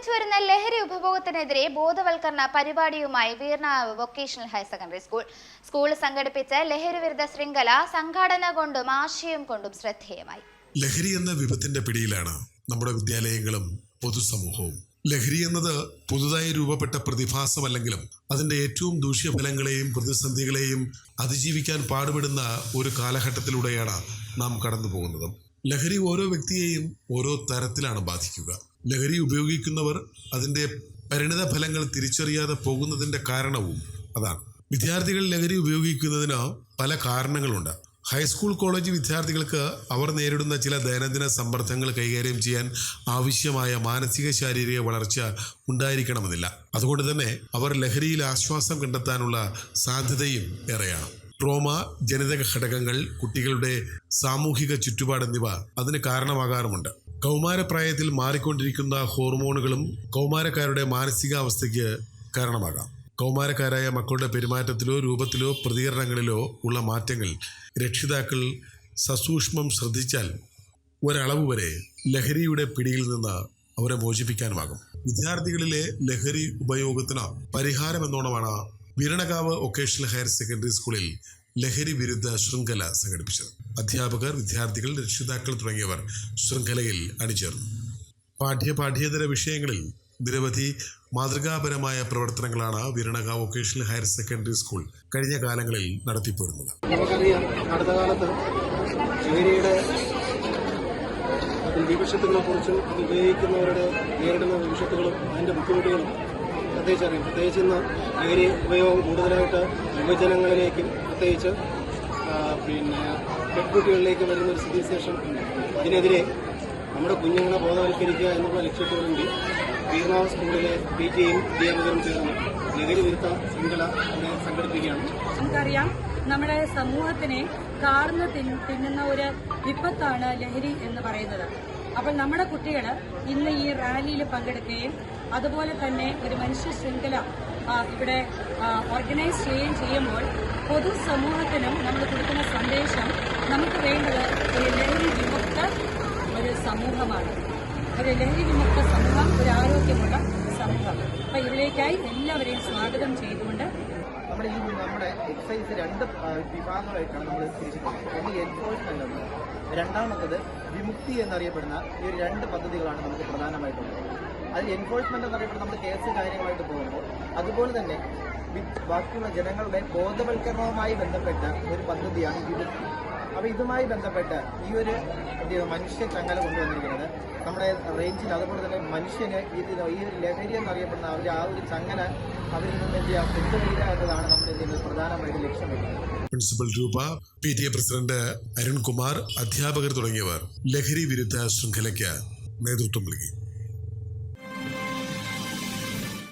വർദ്ധിച്ചു വരുന്ന ലഹരി ഉപഭോഗത്തിനെതിരെ ബോധവൽക്കരണ പരിപാടിയുമായി വീർണാവ് vocational higher secondary school. School സംഘടിപ്പിച്ച ലഹരി വിരുദ്ധ ശൃംഖല സംഘാടന കൊണ്ടും ആശയം കൊണ്ടും ശ്രദ്ധേയമായി. ലഹരി എന്ന വിപത്തിന്റെ പിടിയിലാണ് നമ്മുടെ വിദ്യാലയങ്ങളും പൊതുസമൂഹവും. ലഹരി എന്നത് പുതുതായി രൂപപ്പെട്ട പ്രതിഭാസമല്ലെങ്കിലും അതിന്റെ ഏറ്റവും ദൂഷ്യഫലങ്ങളെയും പ്രതിസന്ധികളെയും അതിജീവിക്കാൻ പാടുപെടുന്ന ഒരു കാലഘട്ടത്തിലൂടെയാണ് നാം കടന്നു പോകുന്നത് ലഹരി ഓരോ വ്യക്തിയെയും ഓരോ തരത്തിലാണ് ബാധിക്കുക. ലഹരി ഉപയോഗിക്കുന്നവർ അതിന്റെ പരിണിത ഫലങ്ങൾ തിരിച്ചറിയാതെ പോകുന്നതിന്റെ കാരണവും അതാണ്. വിദ്യാർത്ഥികൾ ലഹരി ഉപയോഗിക്കുന്നതിന് പല കാരണങ്ങളുണ്ട്. ഹൈസ്കൂൾ കോളേജ് വിദ്യാർത്ഥികൾക്ക് അവർ നേരിടുന്ന ചില ദൈനംദിന സമ്മർദ്ദങ്ങൾ കൈകാര്യം ചെയ്യാൻ ആവശ്യമായ മാനസിക ശാരീരിക വളർച്ച ഉണ്ടായിരിക്കണമെന്നില്ല. അതുകൊണ്ട് തന്നെ അവർ ലഹരിയിൽ ആശ്വാസം കണ്ടെത്താനുള്ള സാധ്യതയും ഏറെയാണ്. ട്രോമ ജനിതക ഘടകങ്ങൾ കുട്ടികളുടെ സാമൂഹിക ചുറ്റുപാട് എന്നിവ അതിന് കാരണമാകാറുമുണ്ട്. കൗമാരപ്രായത്തിൽ മാറിക്കൊണ്ടിരിക്കുന്ന ഹോർമോണുകളും കൗമാരക്കാരുടെ മാനസികാവസ്ഥയ്ക്ക് കാരണമാകാം. കൗമാരക്കാരായ മക്കളുടെ പെരുമാറ്റത്തിലോ രൂപത്തിലോ പ്രതികരണങ്ങളിലോ ഉള്ള മാറ്റങ്ങൾ രക്ഷിതാക്കൾ സസൂക്ഷ്മം ശ്രദ്ധിച്ചാൽ ഒരളവ് വരെ ലഹരിയുടെ പിടിയിൽ നിന്ന് അവരെ മോചിപ്പിക്കാനുമാകും. വിദ്യാർത്ഥികളിലെ ലഹരി ഉപയോഗത്തിന് പരിഹാരം എന്നോണമാണ് വീരണകാവ് വൊക്കേഷണൽ ഹയർ സെക്കൻഡറി സ്കൂളിൽ ലഹരി വിരുദ്ധ ശൃംഖല സംഘടിപ്പിച്ചത്. അധ്യാപകർ വിദ്യാർത്ഥികൾ രക്ഷിതാക്കൾ തുടങ്ങിയവർ ശൃംഖലയിൽ അണിചേർന്നു. പാഠ്യ പാഠ്യേതര വിഷയങ്ങളിൽ നിരവധി മാതൃകാപരമായ പ്രവർത്തനങ്ങളാണ് വിരണക വൊക്കേഷണൽ ഹയർ സെക്കൻഡറി സ്കൂൾ കഴിഞ്ഞ കാലങ്ങളിൽ നടത്തിപ്പോരുന്നത്. നമുക്കറിയാം അടുത്ത അത് ഉപയോഗിക്കുന്നവരുടെ നേരിടുന്ന വിപക്ഷത്തുകളും അതിന്റെ ബുദ്ധിമുട്ടുകളും പ്രത്യേകിച്ച് അറിയും. പ്രത്യേകിച്ച് ഇന്ന് ലഹരി ഉപയോഗം കൂടുതലായിട്ട് യുവജനങ്ങളിലേക്കും പ്രത്യേകിച്ച് പിന്നെ പെൺകുട്ടികളിലേക്ക് വരുന്ന ഒരു സ്ഥിതിവിശേഷം ഉണ്ട്. അതിനെതിരെ നമ്മുടെ കുഞ്ഞുങ്ങളെ ബോധവൽക്കരിക്കുക എന്നുള്ള ലക്ഷ്യത്തോടുകൂടി വീർണാവ് സ്കൂളിലെ പി ടിയും അധ്യാപകരും ചേർന്ന് ലഹരി വിരുദ്ധ ശൃംഖല ഇവിടെ സംഘടിപ്പിക്കുകയാണ്. നമുക്കറിയാം നമ്മുടെ സമൂഹത്തിനെ കാർന്ന് തിന്നുന്ന ഒരു വിപത്താണ് ലഹരി എന്ന് പറയുന്നത്. അപ്പോൾ നമ്മുടെ കുട്ടികൾ ഇന്ന് ഈ റാലിയിൽ പങ്കെടുക്കുകയും അതുപോലെ തന്നെ ഒരു മനുഷ്യ ശൃംഖല ഇവിടെ ഓർഗനൈസ് ചെയ്യുകയും ചെയ്യുമ്പോൾ പൊതുസമൂഹത്തിനും നമ്മൾ കൊടുക്കുന്ന സന്ദേശം നമുക്ക് വേണ്ടത് ഒരു ലഹരി വിമുക്ത ഒരു സമൂഹമാണ്. ഒരു ലഹരി വിമുക്ത സമൂഹം ഒരു ആരോഗ്യമുള്ള സമൂഹം. അപ്പൊ ഇതിലേക്കായി എല്ലാവരെയും സ്വാഗതം ചെയ്തുകൊണ്ട് നമ്മുടെ ഈ നമ്മുടെ എക്സൈസ് രണ്ട് വിഭാഗങ്ങളായിട്ടാണ് നമ്മൾ തിരിച്ചിട്ടുള്ളത്. ഒന്ന് എൻഫോഴ്സ്മെന്റ് രണ്ടാമത്തത് വിമുക്തി എന്നറിയപ്പെടുന്ന ഈ ഒരു രണ്ട് പദ്ധതികളാണ് നമുക്ക് പ്രധാനമായിട്ടുള്ളത്. അതിൽ എൻഫോഴ്സ്മെന്റ് എന്നറിയപ്പെടുന്ന നമ്മൾ കേസ് കാര്യങ്ങളായിട്ട് പോകുമ്പോൾ അതുപോലെ തന്നെ ബാക്കിയുള്ള ജനങ്ങളുടെ ബോധവൽക്കരണവുമായി ബന്ധപ്പെട്ട ഒരു പദ്ധതിയാണ് വിമുക്തി. അപ്പൊ ഇതുമായി ബന്ധപ്പെട്ട് ഈ ഒരു മനുഷ്യ ചങ്ങല കൊണ്ടുവന്നിരിക്കുന്നത്. നമ്മുടെ റേഞ്ചിൽ അതുപോലെ തന്നെ മനുഷ്യന് ഇത് ഈ ഒരു ലഹരി എന്നറിയപ്പെടുന്ന അവരുടെ ആ ഒരു ചങ്ങല അവരിൽ നിന്ന് എന്ത് ചെയ്യുക എന്നതാണ് നമ്മൾ ഇതിൽ പ്രധാനമായിട്ട് ലക്ഷ്യം വെക്കുന്നത്. Principal Roopa P T A president Arunkumar അധ്യാപകർ തുടങ്ങിയവർ ലഹരി വിരുദ്ധ ശൃംഖലയ്ക്ക് നേതൃത്വം നൽകി.